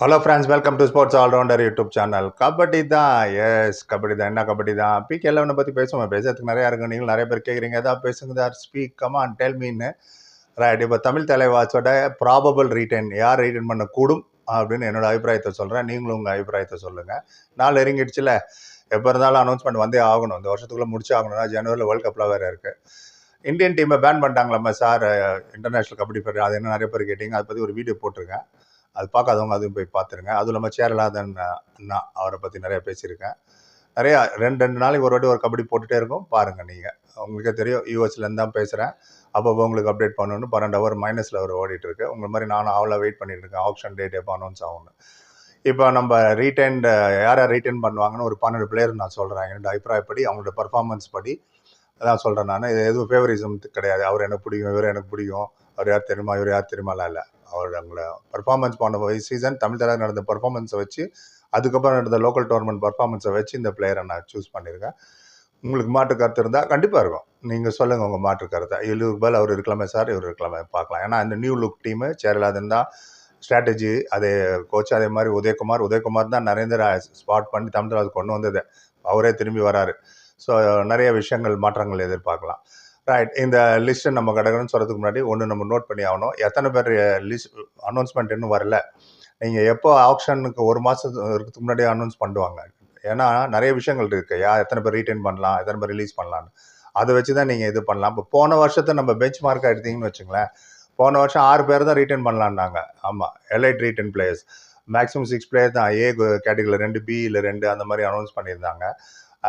Hello friends welcome to sports allrounder YouTube channel kabaddi தான் yes kabaddi தான். என்ன கபடி தான்? பிக் லெவனை பற்றி பேசுவோம். பேசுறதுக்கு நிறையா இருக்கு. நீங்கள் நிறைய பேர் கேட்குறீங்க ஏதாவது பேசுங்க தார் ஸ்பீக் கமான் டெல் மீன்னு ரைட் இப்போ தமிழ் தலைவாசோட ப்ராபபிள் ரீட்டன் யார் ரீட்டைன் பண்ணக்கூடும் அப்படின்னு என்னோடய அபிப்பிராயத்தை சொல்கிறேன் நீங்களும் உங்கள் அபிப்பிராயத்தை சொல்லுங்கள் நாள் இறங்கிடுச்சுல எப்போ இருந்தாலும் அனௌன்ஸ்மெண்ட் வந்தே ஆகணும். இந்த வருஷத்துக்குள்ளே முடிச்சு ஆகணும்னா ஜனவரியில் வேர்ல்ட் கப்பில் வேறு இருக்குது இந்தியன் டீமை பேன் பண்ணிட்டாங்களாம்மா சார் இன்டர்நேஷ்னல் கபடி ஃபெடரேஷன் அது என்ன நிறைய பேர் கேட்டிங்க. அதை பற்றி ஒரு வீடியோ போட்டிருக்கேன். அது பார்க்காதவங்க அதுவும் போய் பார்த்துருங்க. அதுவும் இல்லாமல் சேரலாதன் அண்ணா அவரை பற்றி நிறையா பேசியிருக்கேன். நிறையா ரெண்டு ரெண்டு நாளைக்கு ஒரு வாட்டி ஒரு கபடி போட்டுகிட்டே இருக்கும். பாருங்கள் நீங்கள் உங்களுக்கே தெரியும் யூஎஸ்லேருந்து தான் பேசுகிறேன் அப்பப்போ உங்களுக்கு அப்டேட் பண்ணணும்னு பன்னெண்டு ஹவர் மைனஸில் அவர் ஓடிட்டுருக்கு உங்களை மாதிரி நானும் அவ்வளோ வெயிட் பண்ணிட்டு இருக்கேன். ஆப்ஷன் டேட் எப்போ அனௌன்ஸ் ஆகணும் இப்போ நம்ம ரீட்டைன்டு யார் யார் ரீட்டைன் பண்ணுவாங்கன்னு ஒரு பன்னெண்டு பிளேயர் நான் சொல்கிறேன் என்னோட அபிப்பிராயப்படி அவங்களோட பர்ஃபார்மன்ஸ் படி அதான் சொல்கிறேன் நான். இது எதுவும் ஃபேவரிசம் கிடையாது. அவர் எனக்கு பிடிக்கும் இவர் எனக்கு பிடிக்கும். அவர் யார் தெரியுமா இவர் யார் தெரியுமாலாம் இல்லை. அவர் அவங்கள பர்ஃபார்மன்ஸ் போன சீசன் தமிழ் தலைவர் நடந்த பர்ஃபார்மன்ஸை வச்சு அதுக்கப்புறம் நடந்த லோக்கல் டோர்னமெண்ட் பர்ஃபார்மன்ஸை வச்சு இந்த பிளேயரை நான் சூஸ் பண்ணியிருக்கேன் உங்களுக்கு மாற்று கருத்து இருந்தால் கண்டிப்பாக இருக்கும். நீங்கள் சொல்லுங்கள் உங்கள் மாற்று கருத்தை. எழுபது பால் அவர் இருக்கலாமே சார் இவர் இருக்கலாமே பார்க்கலாம். ஏன்னா இந்த நியூ லுக் டீமு சேரலாதன் தான் ஸ்ட்ராட்டஜி அதே கோச் அதே மாதிரி உதயகுமார் உதயகுமார் தான் நரேந்திர ஸ்பாட் பண்ணி தமிழ் தலைவர் கொண்டு வந்தது. அவரே திரும்பி வராரு. ஸோ நிறைய விஷயங்கள் மாற்றங்கள் எதிர்பார்க்கலாம். ரைட் இந்த லிஸ்ட்டு நம்ம கிடக்குன்னு சொல்கிறதுக்கு முன்னாடி ஒன்று நம்ம நோட் பண்ணி ஆகணும். எத்தனை பேர் eh, லிஸ்ட் அனௌன்ஸ்மெண்ட் இன்னும் வரல. நீங்கள் எப்போ ஆப்ஷனுக்கு ஒரு மாதத்துக்கு முன்னாடி அனௌன்ஸ் பண்ணுவாங்க. ஏன்னா நிறைய விஷயங்கள் இருக்குது யா எத்தனை பேர் ரீட்டைன் பண்ணலாம் எத்தனை பேர் ரிலீஸ் பண்ணலான்னு அதை வச்சு தான் நீங்கள் இது பண்ணலாம். இப்போ போன வருஷத்தை நம்ம பெஞ்ச் மார்க் எடுத்தீங்கன்னு வச்சுங்களேன். போன வருஷம் ஆறு பேர் தான் ரீட்டைன் பண்ணலான்னாங்க. ஆமாம் elite retain players maximum six player தான். ஏ கேட்டகரியில் ரெண்டு பி இல்லை ரெண்டு அந்த மாதிரி அனௌன்ஸ் பண்ணியிருந்தாங்க.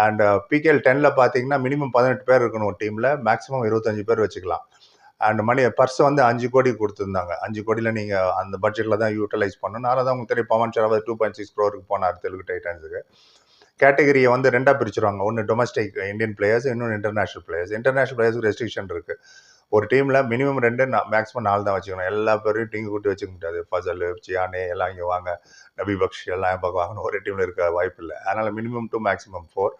அண்ட் பிகேஎல் uh, டெனில் பார்த்தீங்கன்னா மினிமம் பதினெட்டு பேர் இருக்கணும் ஒரு டீமில் மேக்ஸிமம் இருபத்தஞ்சு பேர் வச்சுக்கலாம். அண்ட் மணி பர்ஸ் வந்து அஞ்சு கோடி கொடுத்துருந்தாங்க. அஞ்சு கோடியில் நீங்கள் அந்த பட்ஜெட்டில் தான் யூட்டிலைஸ் பண்ணணும். அதனால தான் உங்களுக்கு தெரியும் Pawan Sehrawat two point six க்ரோருக்கு போனார் தெலுங்கு டைட்டன்ஸுக்கு கேட்டகரியை வந்து ரெண்டாக பிரிச்சுருவாங்க. ஒன்று டொமஸ்டிக் இந்தியன் பிளேயர்ஸ் இன்னொன்று இன்டர்நேஷனல் பிளேயர்ஸ் இன்டர்நேஷனல் பிளேயர்ஸுக்கு ரெஸ்ட்ரிக்ஷன் இருக்குது ஒரு டீமில் மினிமம் ரெண்டு மேக்ஸிமம் நாலு தான் வச்சுக்கணும். எல்லா பேரையும் டீம் கூட்டி வச்சுக்க முடியாது. ஃபசல் சியானே எல்லாம் இங்கே வாங்க. நபி பக்ஷ் எல்லாம் என் பக்கம் வாங்கணும். ஒரே டீமில் இருக்க வாய்ப்பு இல்லை. அதனால் மினிமம் டூ மேக்ஸிமம் ஃபோர்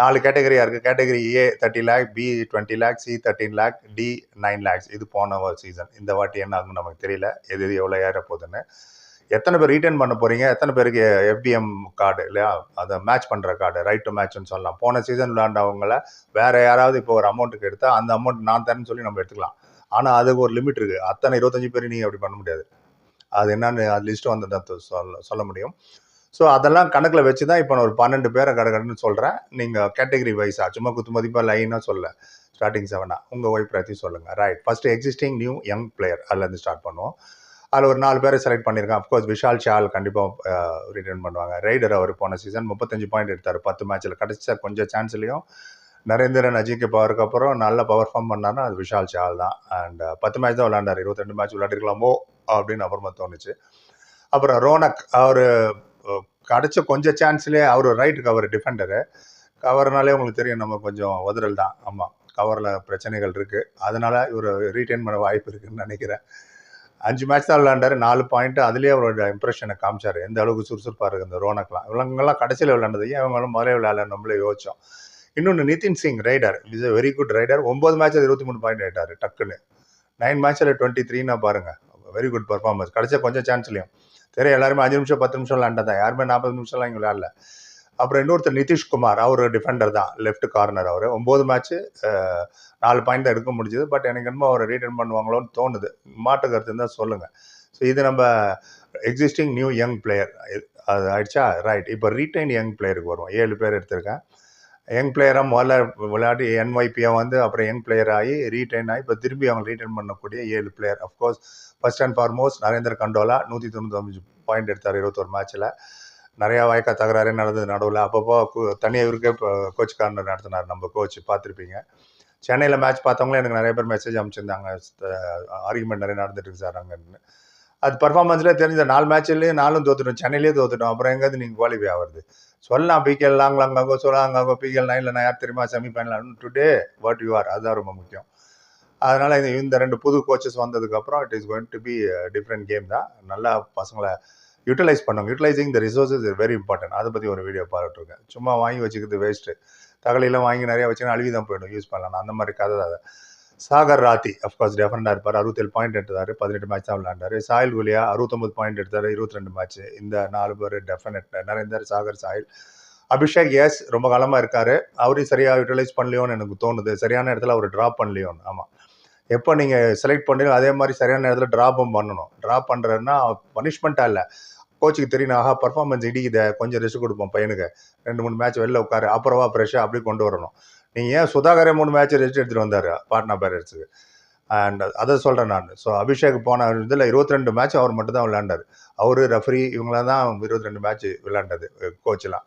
நாலு கேட்டகரியாக இருக்குது category A thirty lakh B twenty lakh C thirteen lakh D nine lakhs இது போன சீசன் இந்த வாட்டி என்ன ஆகுன்னு நமக்கு தெரியல. எது எது எவ்வளோ ஏற போகுதுன்னு எத்தனை பேர் ரீட்டர்ன் பண்ண போகிறீங்க எத்தனை பேருக்கு எஃபிஎம் கார்டு இல்லையா? அதை மேட்ச் பண்ணுற கார்டு ரைட் டு மேட்ச்னு சொல்லலாம். போன சீசன் விளையாண்டவங்கள வேறு யாராவது இப்போ ஒரு அமௌண்ட்டுக்கு எடுத்தால் அந்த அமௌண்ட் நான் தரேன்னு சொல்லி நம்ம எடுத்துக்கலாம். ஆனால் அதுக்கு ஒரு லிமிட் இருக்குது அத்தனை இருபத்தஞ்சு பேர் நீங்கள் அப்படி பண்ண முடியாது. அது என்னன்னு அது லிஸ்ட்டு வந்து தான் சொல்ல சொல்ல முடியும். ஸோ அதெல்லாம் கணக்கில் வச்சு தான் இப்போ நான் ஒரு பன்னெண்டு பேரை கடகடன்னு சொல்கிறேன் நீங்கள் கேட்டகரி வைஸாக சும்மா குத்து மதிப்பாக லைனாக சொல்ல. ஸ்டார்டிங் செவனாக உங்கள் ஒய்ஃப் பற்றி சொல்லுங்கள் right first existing new young player அதுலேருந்து ஸ்டார்ட் பண்ணுவோம். அதில் ஒரு நாலு பேரை செலக்ட் பண்ணியிருக்கேன். அஃப்கோர்ஸ் விஷால் ஷால் கண்டிப்பாக ரிட்டர்ன் பண்ணுவாங்க. ரைடர் அவர் போன சீசன் முப்பத்தஞ்சு பாயிண்ட் எடுத்தார் பத்து மேட்ச்சில் கடைசியாக கொஞ்சம் சான்ஸ்லேயும் நரேந்திரன் அஜிக்கு பவருக்கு அப்புறம் நல்ல பர்ஃபார்ம் பண்ணார்னா அது விஷால் ஷால் தான். அண்ட் பத்து மேட்ச் தான் விளாண்டார் இருபத்தெண்டு மேட்ச் விளாண்டிருக்கலாமோ அப்படின்னு அப்புறமா தோணுச்சு. அப்புறம் ரோனக் அவர் கிடச்ச கொஞ்சம் சான்ஸ்லேயே அவர் ரைட் கவர் டிஃபெண்டரு கவர்னாலே உங்களுக்கு தெரியும் நம்ம கொஞ்சம் உதறல் தான். ஆமாம் கவரில் பிரச்சனைகள் இருக்குது அதனால் இவர் ரீட்டைன் பண்ண வாய்ப்பு இருக்குதுன்னு நினைக்கிறேன். அஞ்சு மேட்ச் தான் விளையாண்டாரு நாலு பாயிண்ட் அதுலேயே அவரோட இம்ப்ரெஷனை காமிச்சார். எந்த அளவுக்கு சுறுசுறுப்பாக இருக்குது இந்த ரோனக்லாம். இவங்கெல்லாம் கடைசியில் விளையாண்டது ஏன் இவங்களும் முதலே விளையாட நம்மளே யோசிச்சோம். இன்னொன்று Nitin Singh raider is very good raider ஒம்பது மேட்சில் இருபத்தி மூணு பாயிண்ட் ஆயிட்டார் டக்குன்னு. நைன் மேட்சில் டுவெண்ட்டி த்ரீனா பாருங்கள் வெரி குட் பர்ஃபார்மன்ஸ் கடைசியாக கொஞ்சம் சான்ஸ்லையும் தெரியும் எல்லாருமே அஞ்சு நிமிஷம் பத்து நிமிஷம் விளாண்டதான் யாருமே நாற்பது நிமிஷம்லாம் இங்கே விளையாடல. அப்புறம் இன்னொருத்தர் நிதிஷ்குமார் அவர் டிஃபெண்டர் தான் லெஃப்ட் கார்னர் அவர். ஒம்பது மேட்ச்சு நாலு பாயிண்ட் தான் எடுக்க முடிஞ்சது. பட் எனக்கு என்னமோ அவரை ரீட்டர்ன் பண்ணுவாங்களோன்னு தோணுது. மாட்டு கருத்து தான் சொல்லுங்கள் ஸோ இது நம்ம எக்ஸிஸ்டிங் நியூ யங் பிளேயர் அது ஆயிடுச்சா? ரைட் இப்போ ரீட்டைன் யங் பிளேயருக்கு வருவோம். ஏழு பேர் எடுத்திருக்கேன். யங் பிளேயராக முதல்ல விளையாடி என்ஒய்பியாக வந்து அப்புறம் யங் பிளேயர் ஆகி ரீட்டைன் ஆகி இப்போ திரும்பி அவங்க ரீட்டைன் பண்ணக்கூடிய ஏழு player of course first and foremost Narendra Kandola நூற்றி தொண்ணூத்தஞ்சு பாயிண்ட் எடுத்தார் இருபத்தொரு மேட்ச்சில் நிறையா வாய்க்கா தகராறே நடந்தது நடுவில். அப்பப்போ தனியாக இவருக்கே இப்போ கோச் கார்னர் நடத்தினார். நம்ம கோச் பார்த்துருப்பீங்க. சென்னையில் மேட்ச் பார்த்தவங்களே எனக்கு நிறைய பேர் மெசேஜ் அமைச்சிருந்தாங்க ஆர்குமெண்ட் நிறைய நடந்துட்டு சார் அங்கன்னு அது பர்ஃபார்மன்ஸ்லேயே தெரிஞ்ச நாலு மேட்ச்லேயும் நாலும் தோத்துட்டோம். சென்னையிலேயே தோத்துட்டோம். அப்புறம் எங்கேருந்து நீங்கள் குவாலிஃபை ஆகுறது சொல்லலாம் பிகேல் லாங் அங்கே சொல்லாங்காகோ பிகேல் நைனில் நான் யார் தெரியுமா? Semifinal today what you are அதுதான் ரொம்ப முக்கியம். அதனால் இந்த இந்த ரெண்டு புது கோச்சஸ் வந்ததுக்கப்புறம் it is going to be different game தான். நல்லா பசங்களை யூட்டிலைஸ் பண்ணுங்க utilising the resources is very important அதை பற்றி ஒரு வீடியோ பார்த்துட்ருக்கேன் சும்மா வாங்கி வச்சுக்கிறது வேஸ்ட்டு தகலையெல்லாம் வாங்கி நிறையா வச்சுன்னா அழுவி தான் போயிடும். யூஸ் பண்ணலாம் அந்த மாதிரி கதை அதை. சாகர் ராத்தி அஃப்கோர்ஸ் டெஃபரெண்டாக இருப்பார். அறுபத்தேழு பாயிண்ட் எடுத்தார். பதினெட்டு மேட்ச் தான் விளையாண்டாரு. சாயில் குலியா அறுபத்தொம்பது பாயிண்ட் எடுத்தார். இருபத்தி ரெண்டு மேட்ச் இந்த நாலு பேர் டெஃபினட் நரேந்தர் சாகர் சாயில். அபிஷேக் எஸ் ரொம்ப காலமாக இருக்கார். அவரையும் சரியாக யூட்டிலைஸ் பண்ணலையோன்னு எனக்கு தோணுது. சரியான இடத்துல அவர் ட்ராப் பண்ணலையோன்னு. ஆமாம் எப்போ நீங்கள் செலக்ட் பண்ணீங்களோ அதே மாதிரி சரியான இடத்துல ட்ராப்பும் பண்ணணும். ட்ராப் பண்ணுறதுன்னா பனிஷ்மெண்ட்டாக இல்லை. கோச்சுக்கு தெரியும் ஆஹா பர்ஃபார்மன்ஸ் இடிக்குதே கொஞ்சம் ரெஸ்ட் கொடுப்போம் பையனுக்கு. ரெண்டு மூணு மேட்ச் வெளில உட்காரு அப்புறமா ஃப்ரெஷ்ஷாக அப்படி கொண்டு வரணும். நீங்கள் ஏன் சுதாகரே மூணு மேட்ச் ரெஸ்ட் எடுத்துகிட்டு வந்தார் பாட்னா பேரர்ஸுக்கு அண்ட் அதை சொல்கிறேன் நான். ஸோ அபிஷேக் போன இதில் இருபத்தி ரெண்டு மேட்ச் அவர் மட்டும் தான் விளையாண்டார். அவர் ரெஃபரி இவங்களாம் தான் இருபத்தி ரெண்டு மேட்ச் விளையாண்டது கோச்செலாம்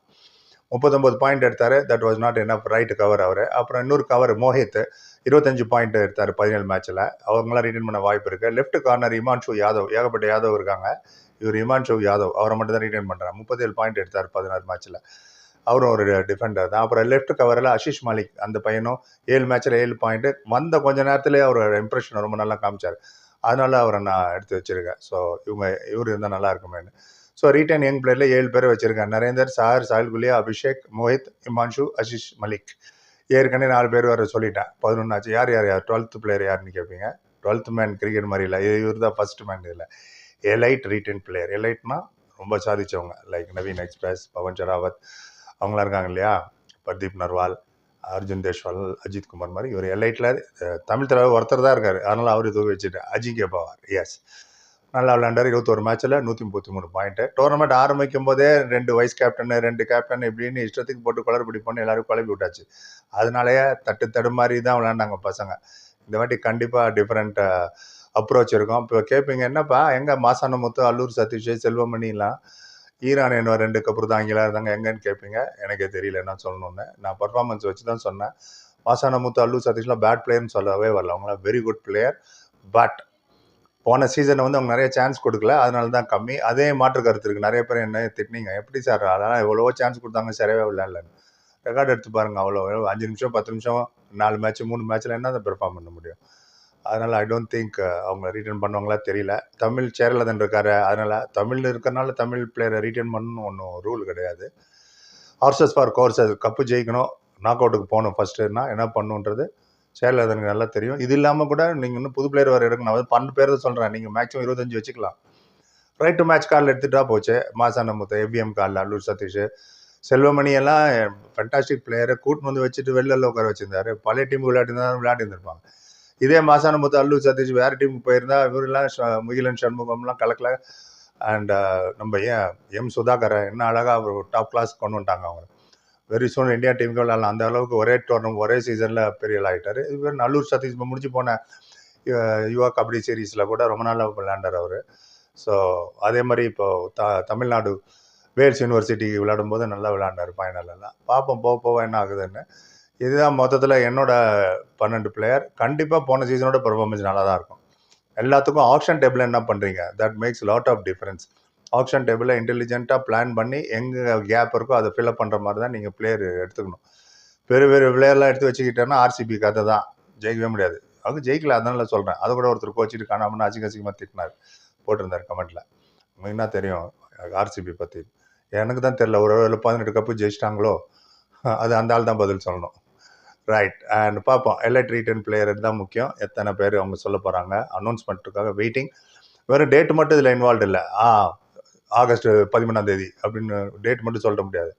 முப்பத்தொம்பது பாயிண்ட் எடுத்தார். தட் வாஸ் நாட் என்ன ரைட் கவர் அவர். அப்புறம் இன்னொரு கவர் மோஹித் இருபத்தஞ்சு பாயிண்ட் எடுத்தார் பதினேழு மேட்ச்சில் அவங்களாம் ரிட்டர்ன் பண்ண வாய்ப்பு இருக்குது லெஃப்ட் கார்னர் இமான்ஷு யாதவ் ஏகப்பட்ட யாதவ் இருக்காங்க. இவர் இமான்ஷு யாதவ் அவரை மட்டும் தான் ரிட்டைன் பண்ணுறாரு முப்பத்தேழு பாயிண்ட் எடுத்தார் பதினாறு மேட்ச்சில் அவரும் ஒரு டிஃபெண்டர் தான். அப்புறம் லெஃப்ட் கவரில் அஷிஷ் மாலிக் அந்த பையனும் ஏழு மேட்ச்சில் ஏழு பாயிண்ட்டு வந்த கொஞ்ச நேரத்துலேயே அவர் இம்ப்ரெஷன் ரொம்ப நல்லா காமிச்சார். அதனால அவரை நான் எடுத்து வச்சுருக்கேன். ஸோ இவங்க இவர் இருந்தால் நல்லா இருக்குமேனு ஸோ ரீட்டைன் யங் பிளேயரில் ஏழு பேர் வச்சுருக்கேன் நரேந்தர் சார் சாயில் குலியா அபிஷேக் மோஹித் இமான்ஷு அஷிஷ் மலிக். ஏற்கனவே நாலு பேர் வர சொல்லிட்டேன் பதினொன்று ஆச்சு யார் யார் யார்? டுவெல்த் பிளேயர் யாருன்னு கேட்பீங்க டுவெல்த் மேன் கிரிக்கெட் மாதிரி இல்லை. இவர் தான் ஃபஸ்ட்டு மேன் இதில். எலைட் ரீட்டன் பிளேயர் எலைட்னா ரொம்ப சாதிச்சவங்க. லைக் நவீன் எக்ஸ்பிரஸ் பவன் ஷராவத் அவங்களாம் இருக்காங்க இல்லையா? பர்தீப் நர்வால் அர்ஜுன் தேஷ்வால் அஜித் குமார் மாதிரி இவர் எலைட்டில் தமிழ் தலைவர் ஒருத்தர் தான் இருக்கார். அதனால் அவர் தூக்கி வச்சுட்டேன் அஜிங்கே பவார். எஸ் நல்லா விளையாண்டார் இருபத்தோரு மேட்ச்சில் நூற்றி முப்பத்தி மூணு பாயிண்ட்டு டோர்னமெண்ட் ஆரம்பிக்கும் போதே ரெண்டு வைஸ் கேப்டன் ரெண்டு கேப்டன் இப்படின்னு இஷ்டத்துக்கு போட்டு குளறுபடி பண்ணி எல்லாரும் குழப்பி விட்டாச்சு. அதனாலேயே தட்டு தடுமாறி தான் விளையாண்டாங்க பசங்க. இந்த வாட்டி கண்டிப்பாக டிஃப்ரெண்ட்டாக அப்ரோச் இருக்கும். இப்போ கேட்பீங்க என்னப்பா எங்கே மாசான முத்து அல்லூர் சதீஷ் செல்வமணிலாம்? ஈரான் என்ன ரெண்டு கப்புறம் தான் அங்கெல்லாம் இருந்தாங்க? எங்கன்னு கேட்பீங்க எனக்கே தெரியல என்ன சொல்லணும்னு. நான் பர்ஃபார்மன்ஸ் வச்சு தான் சொன்னேன். மாசான முத்து அல்லூர் சதீஷ்லாம் பேட் பிளேயர்னு சொல்லவே வரல. அவங்களாம் வெரி குட் பிளேயர் பட் போன சீசனை வந்து அவங்க நிறைய சான்ஸ் கொடுக்கல. அதனால தான் கம்மி. அதே மாற்று கருத்து இருக்குது நிறைய பேர் என்ன திட்டினீங்க? எப்படி சார்? அதெல்லாம் எவ்வளவோ சான்ஸ் கொடுத்தாங்க சரியாகவே விளையாடலன்னு ரெக்கார்டு எடுத்து பாருங்கள் அவ்வளோ அஞ்சு நிமிஷம் பத்து நிமிஷம் நாலு மேட்ச் மூணு மேட்ச்சில் என்ன அதை பெர்ஃபார்ம் பண்ண முடியும்? அதனால் ஐ டோன்ட் திங்க் அவங்க ரீட்டர்ன் பண்ணுவாங்களா தெரியல. தமிழ் சேரலதன் இருக்காரு. அதனால் தமிழ் இருக்கிறனால தமிழ் பிளேயரை ரீட்டர்ன் பண்ணணும் ஒன்றும் ரூல் கிடையாது. ஹார்சஸ் ஃபார் கோர்சஸ் கப்பு ஜெயிக்கணும். நாக் அவுட்டுக்கு போகணும் ஃபஸ்ட்டுன்னா என்ன பண்ணுன்றது சேரலதனுக்கு நல்லா தெரியும். இது இல்லாமல் கூட நீங்கள் இன்னும் புது பிளேயர் வர எடுக்கணும் வந்து பன்னெண்டு பேர் தான் சொல்கிறேன் நீங்கள் மேக்ஸிமம் இருபத்தஞ்சு வச்சுக்கலாம். ரைட் டு மேட்ச் கார்டில் எடுத்துகிட்டா போச்சு. மாசான முத்த எபிஎம் கார்டில் அல்லூர் சதீஷ் செல்வமணி எல்லாம் ஃபென்டாஸ்டிக் பிளேயரை கூட்டின்னு வந்து வச்சுட்டு வெளில உட்கார வச்சிருந்தாரு. பழைய டீம் விளையாட்டு விளையாடி இருந்திருப்பாங்க இதே மாசான மொத்தம் அல்லூர் சதீஷ் வேறு டீமுக்கு போயிருந்தா இவரெல்லாம் முகிலன் சண்முகம்லாம் கலக்கல. அண்ட் uh, நம்ம ஏன் எம் சுதாகர் என்ன அழகாக அவர் டாப் கிளாஸ் கொண்டு வந்துட்டாங்க அவங்க. வெரி சூன் இந்தியா டீமுக்கு விளாட்லாம் அந்த அளவுக்கு ஒரே டோர்னம் ஒரே சீசனில் பெரிய ஆகிட்டார் இது நல்லூர் சதீஷ் இப்போ முடிஞ்சு போன யுவா கபடி சீரீஸில் கூட ரொம்ப நாளாக விளையாண்டார் அவர். ஸோ அதே மாதிரி இப்போது த தமிழ்நாடு வேல்ஸ் யூனிவர்சிட்டிக்கு விளையாடும் போது நல்லா விளையாண்டார் ஃபைனலெல்லாம் பார்ப்போம் போக போக என்ன ஆகுதுன்னு. இதுதான் மொத்தத்தில் என்னோட பன்னெண்டு பிளேயர் கண்டிப்பாக போன சீசனோட பெர்ஃபார்மன்ஸ் நல்லா தான் இருக்கும். எல்லாத்துக்கும் ஆப்ஷன் டேபிள் என்ன பண்ணுறீங்க that makes lot of difference option டேபிளில் இன்டெலிஜென்ட்டாக பிளான் பண்ணி எங்கே கேப் இருக்கோ அதை ஃபில்அப் பண்ணுற மாதிரி தான் நீங்கள் பிளேயர் எடுத்துக்கணும். பெரிய பெரிய பிளேயர்லாம் எடுத்து வச்சுக்கிட்டேன்னா ஆர்சிபி கதை தான். ஜெயிக்கவே முடியாது. அவங்க ஜெயிக்கல அதனால சொல்கிறேன் அதை கூட ஒருத்தர் கோச்சிட்டு காணாமல் அசிங்க அசிங்கமாக திட்டினார். போட்டிருந்தார் கமெண்ட்டில் உங்களுக்கு என்ன தெரியும்? ஆர்சிபி பற்றி எனக்கு தான் தெரில ஒரு ஒரு பதினெட்டு கப்பு ஜெயிச்சிட்டாங்களோ? அது அந்த ஆள் தான் பதில் சொல்லணும். ரைட் அண்ட் பார்ப்போம் எல்லா ட்ரீட்டன் பிளேயர் தான் முக்கியம். எத்தனை பேர் அவங்க சொல்ல போகிறாங்க அனௌன்ஸ்மெண்ட்டுக்காக வெயிட்டிங் வெறும் டேட் மட்டும் இதில் இன்வால்வ் இல்லை. ஆ ஆகஸ்ட் பதிமூணாம் தேதி அப்படின்னு டேட் மட்டும் சொல்ல முடியாது.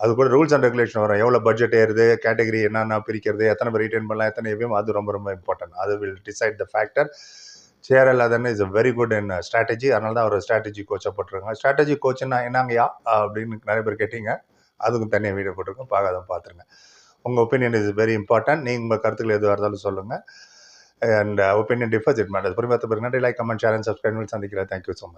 அது கூட ரூல்ஸ் அண்ட் ரெகுலேஷன் வரும். எவ்வளோ பட்ஜெட் ஏறுது கேட்டகரி என்னென்ன பிரிக்கிறது எத்தனை பேர் ரீட்டைன் பண்ணலாம் எத்தனை எவ்வளோ அது ரொம்ப ரொம்ப இம்பார்ட்டன்ட் அது will decide the factor Cheralathan is a very good in strategy அதனால தான் அவர் ஸ்ட்ராட்டஜி கோச்சாக போட்டிருக்காங்க. ஸ்ட்ராட்டஜி கோச்சுன்னா என்னங்கயா அப்படின்னு நிறைய பேர் கேட்டீங்க. அதுக்கும் தனியாக வீடியோ போட்டிருக்கோம். பார்க்காத பார்த்துருங்க. உங்கள் ஒப்பீனியன் இஸ் வெரி இம்பார்ட்டன்ட் நீங்கள் உங்கள் கருத்துக்கள் எதுவாக இருந்தாலும் சொல்லுங்கள் and opinion differs it matters பிறகு நன்றி. லைக் கமெண்ட் சேனல் சப்ஸ்கிரைப் சந்திக்கிறேன். Thank you so much